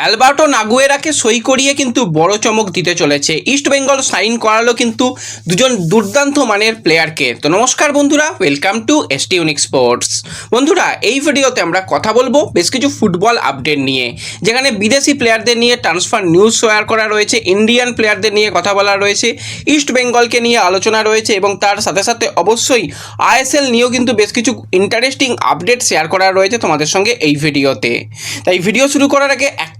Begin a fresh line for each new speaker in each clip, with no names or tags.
Alberto নাগুয়েরাকে সই করিয়ে কিন্তু বড় চমক দিতে চলেছে। ইস্ট বেঙ্গল সাইন করালো কিন্তু দুজন দুর্দান্ত মানের প্লেয়ারকে। তো নমস্কার বন্ধুরা, welcome to ST unique sports. বন্ধুরা, এই ভিডিওতে আমরা কথা বলব বেশ কিছু ফুটবল আপডেট নিয়ে, যেখানে বিদেশি প্লেয়ারদের নিয়ে ট্রান্সফার নিউজ শেয়ার করা রয়েছে, ইন্ডিয়ান প্লেয়ারদের নিয়ে কথা বলা রয়েছে, ইস্ট বেঙ্গলকে নিয়ে আলোচনা রয়েছে এবং তার সাথে সাথে অবশ্যই আইএসএল নিয়েও কিন্তু বেশ কিছু ইন্টারেস্টিং আপডেট শেয়ার করা রয়েছে তোমাদের সঙ্গে এই ভিডিওতে। তাই ভিডিও শুরু করার আগে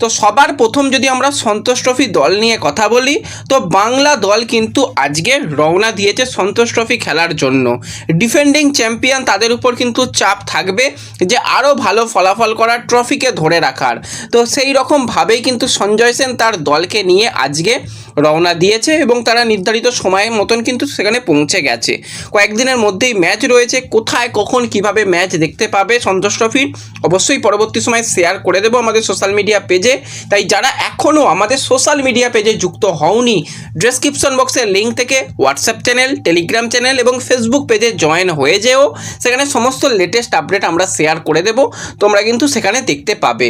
তো সবার প্রথম যদি আমরা সন্তোষ ট্রফি দল নিয়ে কথা বলি, তো বাংলা দল কিন্তু আজকে রওনা দিয়েছে সন্তোষ ট্রফি খেলার জন্য। ডিফেন্ডিং চ্যাম্পিয়ন তাদের উপর কিন্তু চাপ থাকবে যে আরও ভালো ফলাফল করার ট্রফিকে ধরে রাখার। তো সেই রকমভাবেই কিন্তু সঞ্জয় সেন তার দলকে নিয়ে আজকে রওনা দিয়েছে এবং তারা নির্ধারিত সময়ের মতন কিন্তু সেখানে পৌঁছে গেছে। কয়েকদিনের মধ্যেই ম্যাচ রয়েছে, কোথায়, কখন, কীভাবে ম্যাচ দেখতে পাবে সন্তোষ ট্রফির অবশ্যই পরবর্তী সময় শেয়ার করে দেবো আমাদের সোশ্যাল মিডিয়া পেজে তাই যারা এখনও আমাদের সোশ্যাল মিডিয়া পেজে যুক্ত হওনি ডেসক্রিপশন বক্সের লিঙ্ক থেকে হোয়াটসঅ্যাপ চ্যানেল টেলিগ্রাম চ্যানেল এবং ফেসবুক পেজে জয়েন হয়ে যেও। সেখানে সমস্ত লেটেস্ট আপডেট আমরা শেয়ার করে দেব। তোমরা কিন্তু সেখানে দেখতে পাবে।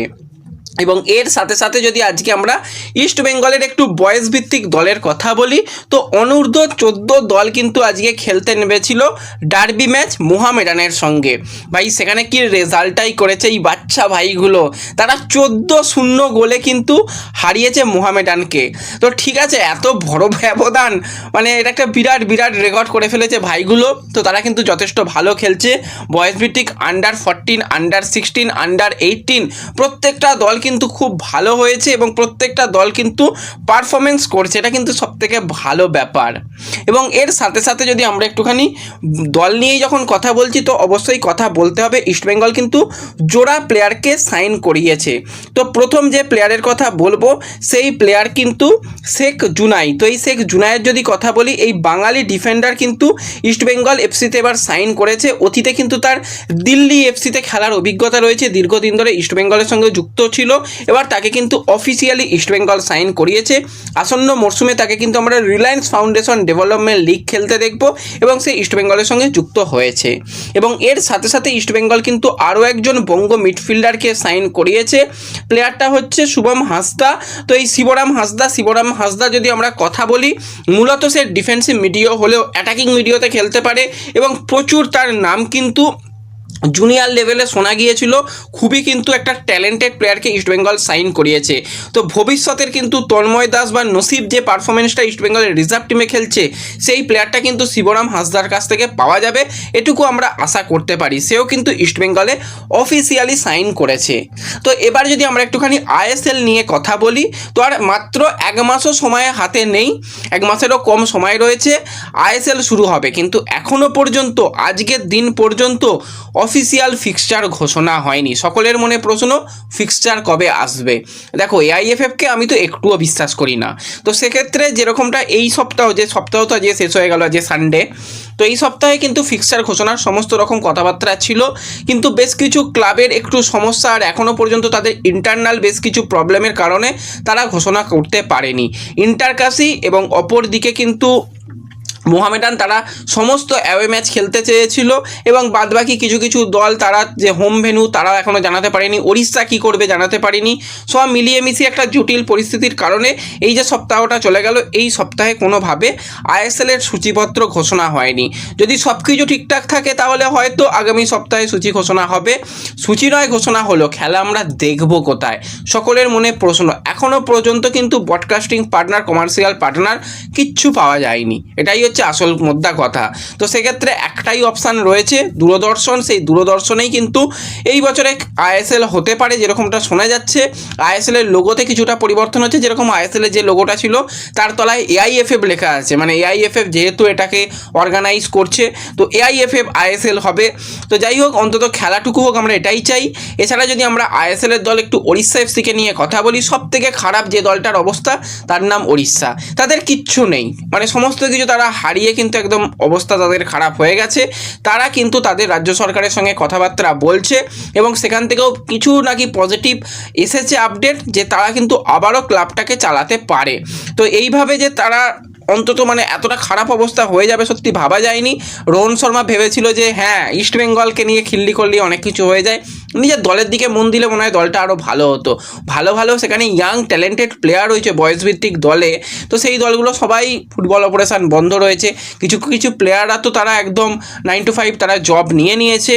এবং এর সাথে সাথে যদি আজকে আমরা ইস্ট বেঙ্গলের একটু বয়স ভিত্তিক দলের কথা বলি, তো অনূর্ধ্ব চোদ্দ দল কিন্তু আজকে খেলতে নেমেছিল ডার্বি ম্যাচ মোহামেডানের সঙ্গে। ভাই, সেখানে কি রেজাল্টটাই করেছে এই বাচ্চা ভাইগুলো? তারা চোদ্দ শূন্য গোলে কিন্তু হারিয়েছে মোহামেডানকে তো ঠিক আছে, এত বড় ব্যবধান মানে এটা একটা বিরাট বিরাট রেকর্ড করে ফেলেছে ভাইগুলো। তো তারা কিন্তু যথেষ্ট ভালো খেলছে। বয়স ভিত্তিক under fourteen under sixteen under eighteen প্রত্যেকটা দল কিন্তু খুব ভালো হয়েছে এবং প্রত্যেকটা দল কিন্তু পারফরমেন্স করছে। এটা কিন্তু সবথেকে ভালো ব্যাপার। এবং এর সাথে সাথে যদি আমরা একটুখানি দল নিয়েই যখন কথা বলছি, তো অবশ্যই কথা বলতে হবে। ইস্টবেঙ্গল কিন্তু জোড়া প্লেয়ারকে সাইন করিয়েছে। তো প্রথম যে প্লেয়ারের কথা বলব, সেই প্লেয়ার কিন্তু শেখ জুনাই। তো এই শেখ জুনাইয়ের যদি কথা বলি, এই বাঙালি ডিফেন্ডার কিন্তু ইস্টবেঙ্গল এফসিতে এবার সাইন করেছে। অতীতে কিন্তু তার দিল্লি এফসিতে খেলার অভিজ্ঞতা রয়েছে। দীর্ঘদিন ধরে ইস্টবেঙ্গলের সঙ্গে যুক্ত ছিল। এবার তাকে কিন্তু অফিসিয়ালি ইস্টবেঙ্গল সাইন করিয়েছে। আসন্ন মরশুমে তাকে কিন্তু আমরা রিলায়েন্স ফাউন্ডেশন ডেভেলপমেন্ট লিগ খেলতে দেখব এবং সে ইস্টবেঙ্গলের সঙ্গে যুক্ত হয়েছে। এবং এর সাথে সাথে ইস্টবেঙ্গল কিন্তু আরও একজন বঙ্গ মিডফিল্ডারকে সাইন করিয়েছে। প্লেয়ারটা হচ্ছে শুভম হাসদা। তো এই শিবরাম হাসদা শিবরাম হাসদা যদি আমরা কথা বলি, মূলত সে ডিফেন্সিভ মিডিও হলেও অ্যাটাকিং মিডিওতে খেলতে পারে এবং প্রচুর তার নাম কিন্তু জুনিয়র লেভেলে শোনা গিয়েছিল, খুবই কিন্তু একটা ট্যালেন্টেড প্লেয়ারকে ইস্টবেঙ্গল সাইন করিয়েছে। তো ভবিষ্যতের কিন্তু তন্ময় দাস বা নসিব যে পারফরমেন্সটা ইস্টবেঙ্গলের রিজার্ভ টিমে খেলছে, সেই প্লেয়ারটা কিন্তু শিবরাম হাসদার কাছ থেকে পাওয়া যাবে, এটুকু আমরা আশা করতে পারি। সেও কিন্তু ইস্টবেঙ্গলে অফিসিয়ালি সাইন করেছে। তো এবার যদি আমরা একটুখানি আইএসএল নিয়ে কথা বলি, তো আর মাত্র এক মাসও সময় হাতে নেই, এক মাসেরও কম সময় রয়েছে আইএসএল শুরু হবে। কিন্তু এখনও পর্যন্ত, আজকের দিন পর্যন্ত অফিসিয়াল ফিক্সচার ঘোষণা হয়নি। সকলের মনে প্রশ্ন ফিক্সচার কবে আসবে? দেখো এআইএফএফকে আমি তো একটুও বিশ্বাস করি না। তো সেক্ষেত্রে যেরকমটা এই সপ্তাহ, যে সপ্তাহটা যে শেষ হয়ে গেল যে সানডে তো এই সপ্তাহে কিন্তু ফিক্সচার ঘোষণার সমস্ত রকম কথাবার্তা ছিল। কিন্তু বেশ কিছু ক্লাবের একটু সমস্যা, আর এখনও পর্যন্ত তাদের ইন্টারনাল বেশ কিছু প্রবলেমের কারণে তারা ঘোষণা করতে পারেনি। ইন্টারকাসি এবং অপর দিকে কিন্তু মোহামেডান তারা সমস্ত অ্যাওয়ে ম্যাচ খেলতে চেয়েছিল এবং বাদবাকি কিছু কিছু দল তারা যে হোম ভেনু তারাও এখনও জানাতে পারেনি। ওড়িশা কী করবে জানাতে পারেনি। সব মিলিয়ে মিশিয়ে একটা জটিল পরিস্থিতির কারণে এই যে সপ্তাহটা চলে গেল, এই সপ্তাহে কোনোভাবে আইএসএলের সূচিপত্র ঘোষণা হয়নি। যদি সব কিছু ঠিকঠাক থাকে তাহলে হয়তো আগামী সপ্তাহে সূচি ঘোষণা হবে। সূচি নয়, ঘোষণা হলো, খেলা আমরা দেখব কোথায়? সকলের মনে প্রশ্ন। এখনও পর্যন্ত কিন্তু ব্রডকাস্টিং পার্টনার কমার্শিয়াল পার্টনার কিচ্ছু পাওয়া যায়নি। এটাই হচ্ছে আসল মোদ্দা কথা। তো সেক্ষেত্রে একটাই অপশান রয়েছে, দূরদর্শন। সেই দূরদর্শনেই কিন্তু এই বছরে আইএসএল হতে পারে যেরকমটা শোনা যাচ্ছে। আইএসএল এর লোগোতে কিছুটা পরিবর্তন হচ্ছে। যেরকম আইএসএল এর যে লোগোটা ছিল, তার তলায় এআইএফএফ লেখা আছে। মানে এআইএফএফ যেহেতু এটাকে অর্গানাইজ করছে, তো এআইএফএফ আইএসএল হবে। তো যাই হোক, অন্তত খেলাটুকু হোক আমরা এটাই চাই। এছাড়া যদি আমরা আইএসএল এর দল একটু ওড়িশা এফসিকে নিয়ে কথা বলি সব থেকে খারাপ যে দলটার অবস্থা, তার নাম ওড়িশা। তাদের কিচ্ছু নেই। মানে সমস্ত কিছু তারা হারিয়ে কিন্তু একদম অবস্থা তাদের খারাপ হয়ে গেছে। তারা কিন্তু তাদের রাজ্য সরকারের সঙ্গে কথাবার্তা বলছে এবং সেখান থেকেও কিছু নাকি পজিটিভ এসেছে আপডেট যে তারা কিন্তু আবারও ক্লাবটাকে চালাতে পারে। তো এইভাবে যে তারা অন্তত মানে এতটা খারাপ অবস্থা হয়ে যাবে সত্যি ভাবা যায়নি। রোহন শর্মা ভেবেছিল যে হ্যাঁ ইস্ট বেঙ্গলকে নিয়ে খিল্লি করলেই অনেক কিছু হয়ে যায়। নিজের দলের দিকে মন দিলে মনে হয় দলটা আরও ভালো হতো। ভালো ভালো সেখানে ইয়াং ট্যালেন্টেড প্লেয়ার রয়েছে বয়সভিত্তিক দলে। তো সেই দলগুলো সবাই ফুটবল অপারেশন বন্ধ রয়েছে। কিছু কিছু প্লেয়াররা তো তারা একদম নাইন টু ফাইভ তারা জব নিয়ে নিয়েছে।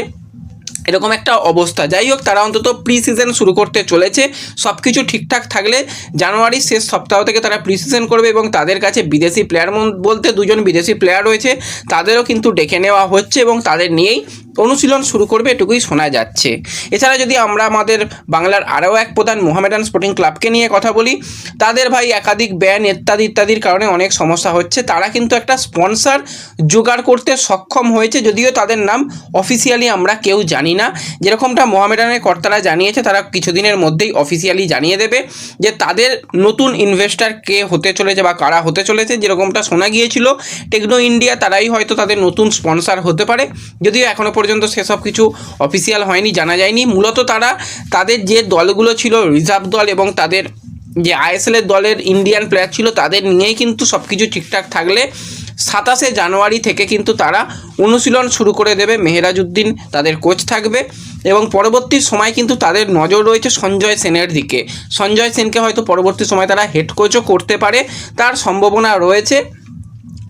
এরকম একটা অবস্থা। যাই হোক, তারা অন্তত প্রি সিজন শুরু করতে চলেছে। সব কিছু ঠিকঠাক থাকলে জানুয়ারির শেষ সপ্তাহ থেকে তারা প্রি সিজন করবে এবং তাদের কাছে বিদেশি প্লেয়ার বলতে দুজন বিদেশি প্লেয়ার রয়েছে। তাদেরও কিন্তু ডেকে নেওয়া হচ্ছে এবং তাদের নিয়েই অনুশীলন শুরু করবে, এটুকুই শোনা যাচ্ছে। এছাড়া যদি আমরা আমাদের বাংলার আরও এক প্রধান মোহামেডান স্পোর্টিং ক্লাবকে নিয়ে কথা বলি, তাদের ভাই একাধিক ব্যান ইত্যাদি ইত্যাদির কারণে অনেক সমস্যা হচ্ছে। তারা কিন্তু একটা স্পন্সর জোগাড় করতে সক্ষম হয়েছে, যদিও তাদের নাম অফিসিয়ালি আমরা কেউ জানি না। যেরকমটা মোহামেডানের কর্তারা জানিয়েছে, তারা কিছুদিনের মধ্যেই অফিসিয়ালি জানিয়ে দেবে যে তাদের নতুন ইনভেস্টার কে হতে চলেছে বা কারা হতে চলেছে। যেরকমটা শোনা গিয়েছিল, টেকনো ইন্ডিয়া তারাই হয়তো তাদের নতুন স্পন্সর হতে পারে। যদিও এখনও পর্যন্ত সেসব কিছু অফিসিয়াল হয়নি, জানা যায়নি। মূলত তারা তাদের যে দলগুলো ছিল, রিজার্ভ দল এবং তাদের যে আইএসএলের দলের ইন্ডিয়ান প্লেয়ার ছিল, তাদের নিয়েই কিন্তু সব কিছু ঠিকঠাক থাকলে সাতাশে জানুয়ারি থেকে কিন্তু তারা অনুশীলন শুরু করে দেবে। মেহরাজউদ্দিন তাদের কোচ থাকবে এবং পরবর্তী সময় কিন্তু তাদের নজর রয়েছে সঞ্জয় সেনের দিকে। সঞ্জয় সেনকে হয়তো পরবর্তী সময় তারা হেড কোচও করতে পারে, তার সম্ভাবনা রয়েছে।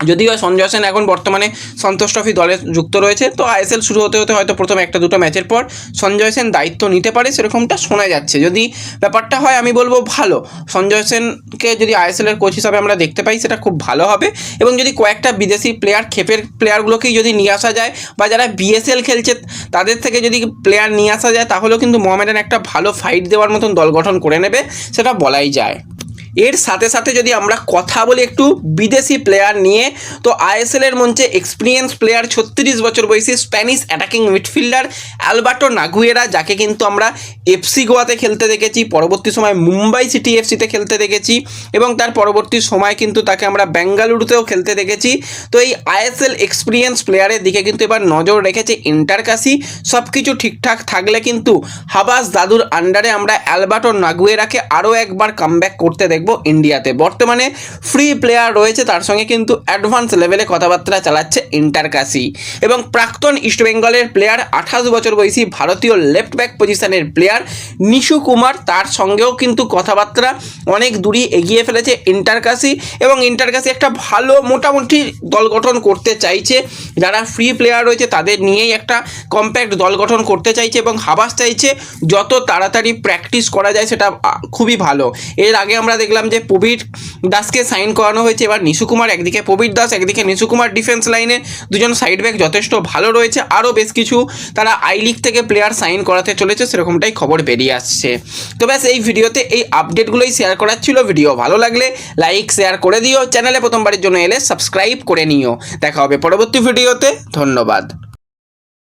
যদিও সঞ্জয় সেন এখন বর্তমানে সন্তোষ ট্রফি দলে যুক্ত রয়েছে, তো আইএসএল শুরু হতে হতে হয়তো প্রথম একটা দুটো ম্যাচের পর সঞ্জয় সেন দায়িত্ব নিতে পারে, সেরকমটা শোনা যাচ্ছে। যদি ব্যাপারটা হয়, আমি বলব ভালো। সঞ্জয় সেনকে যদি আইএসএলের কোচ হিসাবে আমরা দেখতে পাই, সেটা খুব ভালো হবে। এবং যদি কয়েকটা বিদেশি প্লেয়ার খেপের প্লেয়ারগুলোকেই যদি নিয়ে আসা যায়, বা যারা বিএসএল খেলছে, তাদের থেকে যদি প্লেয়ার নিয়ে আসা যায়, তাহলেও কিন্তু মোহামেডান একটা ভালো ফাইট দেওয়ার মতন দল গঠন করে নেবে, সেটা বলাই যায়। এর সাথে সাথে যদি আমরা কথা বলি একটু বিদেশি প্লেয়ার নিয়ে, তো আইএসএল এর মঞ্চে এক্সপিরিয়েন্স প্লেয়ার ছত্রিশ বছর বয়সী Spanish attacking midfielder Alberto Noguera যাকে কিন্তু আমরা এফসি গোয়াতে খেলতে দেখেছি, পরবর্তী সময় মুম্বাই সিটি এফসিতে খেলতে দেখেছি, এবং তার পরবর্তী সময় কিন্তু তাকে আমরা বেঙ্গালুরুতেও খেলতে দেখেছি। তো এই আইএসএল এক্সপিরিয়েন্স প্লেয়ারের দিকে কিন্তু এবার নজর রেখেছে ইন্টারকাসি সব কিছু ঠিকঠাক থাকলে কিন্তু হাবাস দাদুর আন্ডারে আমরা অ্যালবার্টো নাগুয়েরাকে আরও একবার কামব্যাক করতে দেখব ইন্ডিয়াতে বর্তমানে ফ্রি প্লেয়ার রয়েছে, তার সঙ্গে কিন্তু অ্যাডভান্স লেভেলে কথাবার্তা চালাচ্ছে ইন্টারকাসি এবং প্রাক্তন ইস্টবেঙ্গলের প্লেয়ার আঠাশ বছর বয়সী ভারতীয় লেফট ব্যাক পজিশনের প্লেয়ার নিশু কুমার, তার সঙ্গেও কিন্তু কথাবার্তা অনেক দূরই এগিয়ে ফেলেছে ইন্টারকাসি এবং ইন্টারকাসি একটা ভালো মোটামুটি দল গঠন করতে চাইছে। যারা ফ্রি প্লেয়ার রয়েছে, তাদের নিয়েই একটা কম্প্যাক্ট দল গঠন করতে চাইছে এবং হাবাস চাইছে, যত তাড়াতাড়ি প্র্যাকটিস করা যায় সেটা খুবই ভালো। এর আগে আমরা দেখলাম যে প্রবীর দাসকে সাইন করানো হয়েছে। এবার নিশু কুমার একদিকে, প্রবীর দাস একদিকে, নিশু কুমার ডিফেন্স লাইনে দুজন সাইড ব্যাক যথেষ্ট ভালো রয়েছে আরও বেশ কিছু তারা আই লিগ থেকে প্লেয়ার সাইন করাতে চলেছে, সেরকমটাই খবর বেরিয়ে আসছে। তো ব্যাস, এই ভিডিওতে এই আপডেটগুলোই শেয়ার করার ছিল। ভিডিও ভালো লাগলে লাইক শেয়ার করে দিও। চ্যানেলে প্রথমবারের জন্য এলে সাবস্ক্রাইব করে নিও। দেখা হবে পরবর্তী ভিডিওতে ধন্যবাদ।